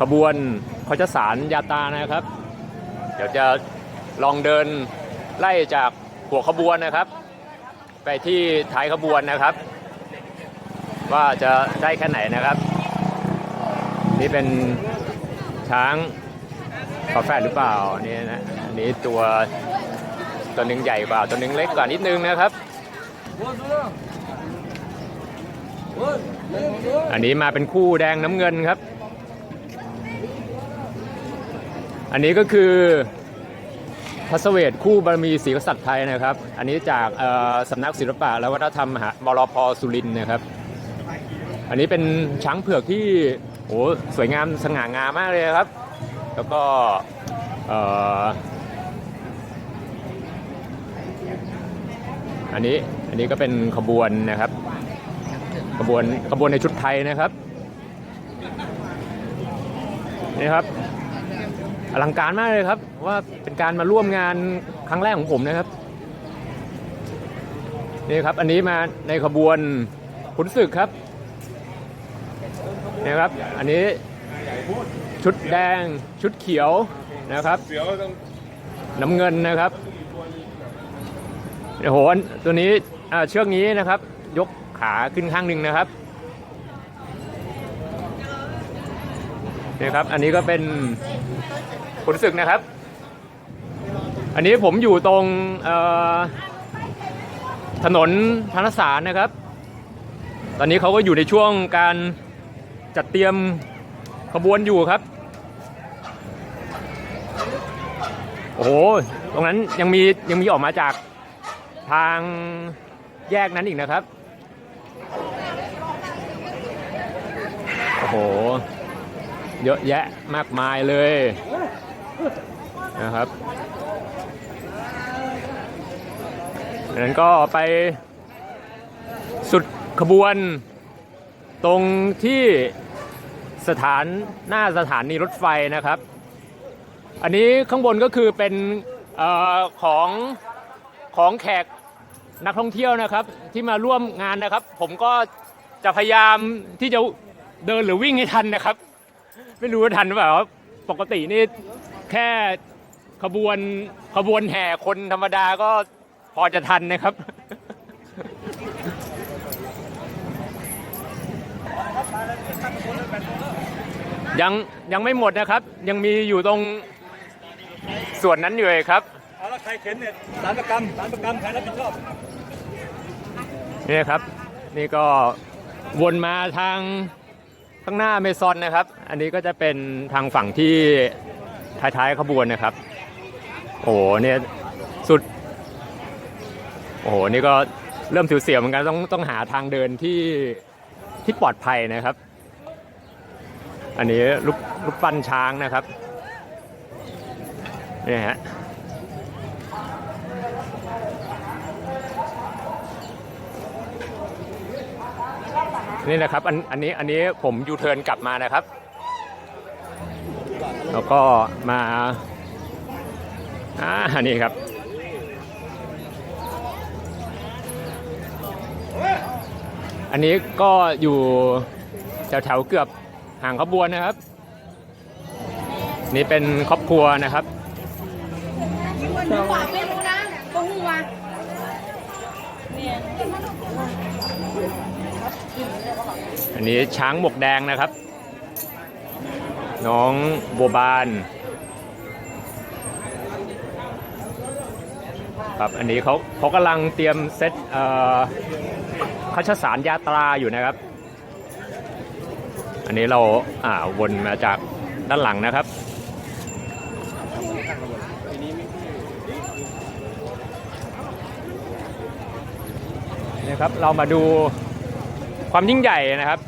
ขบวนคชสารยาตานะครับ เดี๋ยวจะลองเดินไล่จากหัวขบวนนะครับ ไปที่ท้ายขบวนนะครับ ว่าจะได้แค่ไหนนะครับ นี่เป็นช้างฝาแฝดหรือเปล่านี่นะอันนี้ตัวตัวหนึ่งใหญ่กว่าตัวหนึ่งเล็กกว่านิดนึงนะครับ อันนี้มาเป็นคู่แดงน้ำเงินครับ อันนี้ก็คือพระเวทคู่บารมีศรีกษัตริย์ไทยนะครับ อันนี้จากสำนักศิลปะและวัฒนธรรมมหามรพสุรินทร์นะครับ อันนี้เป็นช้างเผือกที่โอ้สวยงามสง่างามมากเลยครับ แล้วก็ออันนี้อันนี้ก็เป็นขบวนนะครับ ขบวนขบวนในชุดไทยนะครับนี่ครับ อลังการมากเลยครับ ว่าเป็นการมาร่วมงานครั้งแรกของผมนะครับนี่ครับ อันนี้มาในขบวนขุนศึกครับนี่ครับ อันนี้ชุดแดงชุดเขียวนะครับน้ำเงินนะครับโอ้โหอันตัวนี้อ่าเชือกนี้นะครับ ยกขาขึ้นข้างหนึ่งนะครับนี่ครับ อันนี้ก็เป็น ขุนศึกนะครับ อันนี้ผมอยู่ตรงถนนธนสารนะครับ ตอนนี้เขาก็อยู่ในช่วงการจัดเตรียมขบวนอยู่ครับ โอ้โห ตรงนั้นยังมียังมีออกมาจากทางแยกนั้นอีกนะครับ โอ้โห เยอะแยะมากมายเลย นะครับนั้นก็ไปสุดขบวนตรงที่สถานหน้าสถานีรถไฟนะครับ อันนี้ข้างบนก็คือเป็นออของของแขกนักท่องเที่ยวนะครับ ที่มาร่วมงานนะครับ ผมก็จะพยายามที่จะเดินหรือวิ่งให้ทันนะครับ ไม่รู้ว่าทันหรือเปล่าปกตินี่ แค่ขบวนขบวนแห่คนธรรมดาก็พอจะทันนะครับ ยังยังไม่หมดนะครับ ยังมีอยู่ตรงส่วนนั้นอยู่เลยครับเอาแล้วใครเข็นเนี่ยสารประกันสารประกันใครรับผิดชอบนี่ครับ นี่ก็วนมาทางข้างหน้าเมซอนนะครับ อันนี้ก็จะเป็นทางฝั่งที่ ท้ายๆขบวนนะครับ โอ้โหเนี่ยสุด โอ้โหนี่ก็เริ่มเสียวเหมือนกันต้องต้องหาทางเดินที่ที่ปลอดภัยนะครับ อันนี้ลูกลูกปั้นช้างนะครับนี่ฮะนี่นะครับอันอันนี้อันนี้ผมยูเทิร์นกลับมานะครับ แล้วก็มาอ่านี่ครับอันนี้ก็อยู่แถวแถวๆเกือบห่างขบวนนะครับ นี่เป็นครอบครัวนะครับหัวไม่รู้นะก็หัวอันนี้ช้างหมวกแดงนะครับ น้องบัวบานครับอันนี้เขาเขากำลังเตรียมเซตเอ่อคัชสารยาตราอยู่นะครับ อันนี้เราอ่าวนมาจากด้านหลังนะครับนี่ครับเรามาดูความยิ่งใหญ่นะครับ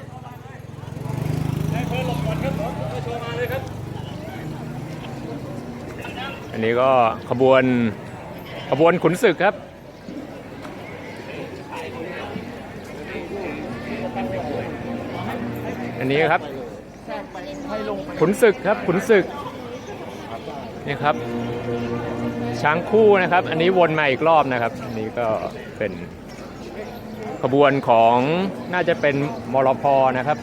อันนี้ก็ขบวนขบวนขุนศึกครับ อันนี้ครับ ขุนศึกครับขุนศึกนี่ครับ ช้างคู่นะครับ อันนี้วนมาอีกรอบนะครับ อันนี้ก็เป็นขบวนของน่าจะเป็นมรพนะครับ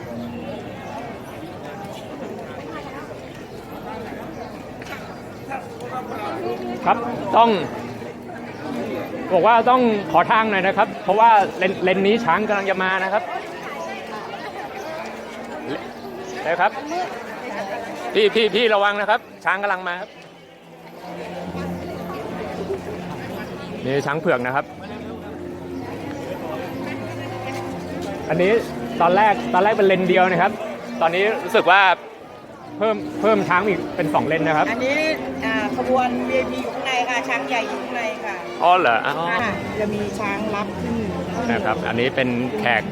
ครับ ต้อง บอกว่าต้องขอทางหน่อยนะครับ เพราะว่าเลนเลนนี้ช้างกำลังจะมานะครับนะครับ พี่พี่พี่ระวังนะครับ ช้างกำลังมาครับนี่ช้างเผือกนะครับ อันนี้ตอนแรกตอนแรกเป็นเลนเดียวนะครับ ตอนนี้รู้สึกว่า เพิ่มเพิ่มช้างอีกเป็นสองเลนนะครับ อันนี้อ่าขบวน VIP อยู่ข้างในค่ะ ช้างใหญ่อยู่ข้างในค่ะอ๋อเหรออ๋อค่ะจะมีช้างรับขึ้นนะครับอันนี้เป็นแขก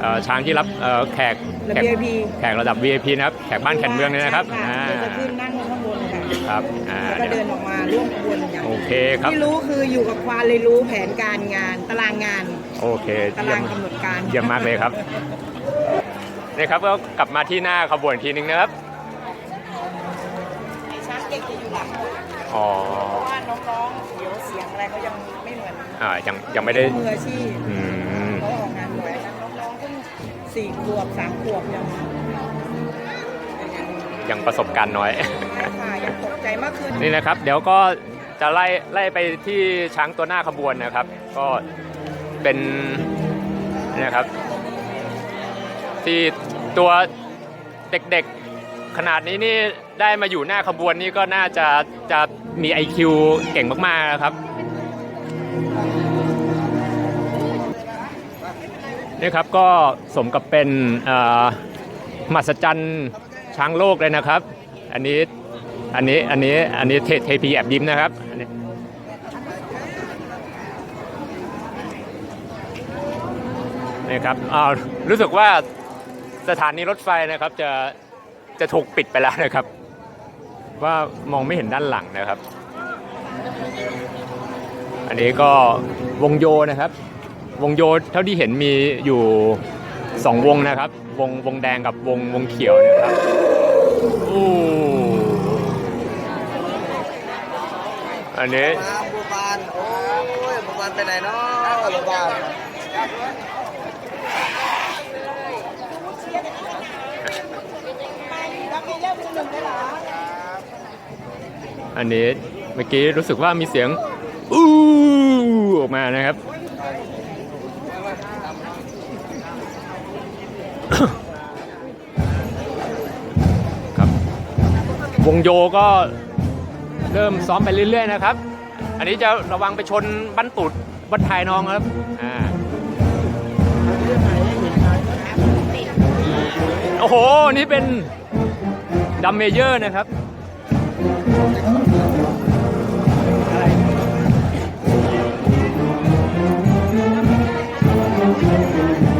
เอ่อช้างที่รับเอ่อแขกระแขก VIP แขกระดับ VIP นะครับ แขกบ้านแขกเมืองเนี่ยนะครับใช่อ่าเดี๋ยวจะขึ้นนั่งข้างบนค่ะครับอ่าแล้วก็เดินออกมาร่วมขบวนอย่างโอเคครับ ที่รู้คืออยู่กับควานเลยรู้แผนการงาน ตารางงาน โอเคตาเยี่ยรามงกำหนดการ เยี่ยมมากเลยครับ นี่ครับก็กลับมาที่หน้าขบวนอีกทีนึงนะครับ ไอ้ช้างเด็กจะอยู่หลัง อ๋อ เพราะว่าน้องๆเดี๋ยวเสียงอะไรเขายังไม่เหมือนอ่ายังยังไม่ได้มืออาชีพอืมเขาออกงานบ่อยนะน้องๆเพิ่งสี่ขวบสามขวบยังยังยังประสบการณ์น้อย ค่ะยังตกใจมากขึ้นนี่นะครับ เดี๋ยวก็จะไล่ไล่ไปที่ช้างตัวหน้าขบวนนะครับ ก็เป็นนะครับ ที่ตัวเด็กๆ ขนาดนี้นี่ได้มาอยู่หน้าขบวนนี่ก็น่าจะจะมี IQ เก่งมากๆนะครับนี่ครับก็สมกับเป็นมหัศจรรย์ช้างโลกเลยนะครับ อันนี้อันนี้อันนี้อันนี้เทเทพีแอบยิ้มนะครับนนี้นี่ครับอ้าวรู้สึกว่าสถานีรถไฟนะครับจะ จะถูกปิดไปแล้วนะครับ ว่ามองไม่เห็นด้านหลังนะครับ อันนี้ก็วงโยนะครับ วงโยเท่าที่เห็นมีอยู่สองวงนะครับ วงวงแดงกับวงวงเขียวนะครับอู้อันนี้บัวบานโอ้ยบัวบานไปไหนเนาะบัวบาน อันนี้เมื่อกี้รู้สึกว่ามีเสียงอู้ออกมานะครับ ครับ วงโยก็เริ่มซ้อมไปเรื่อยๆนะครับ อันนี้จะระวังไปชนบั้นตุดบั้นทายน้องครับ อ่า โอ้โห นี่เป็นดัมเมเยอร์นะครับ 감사합니다.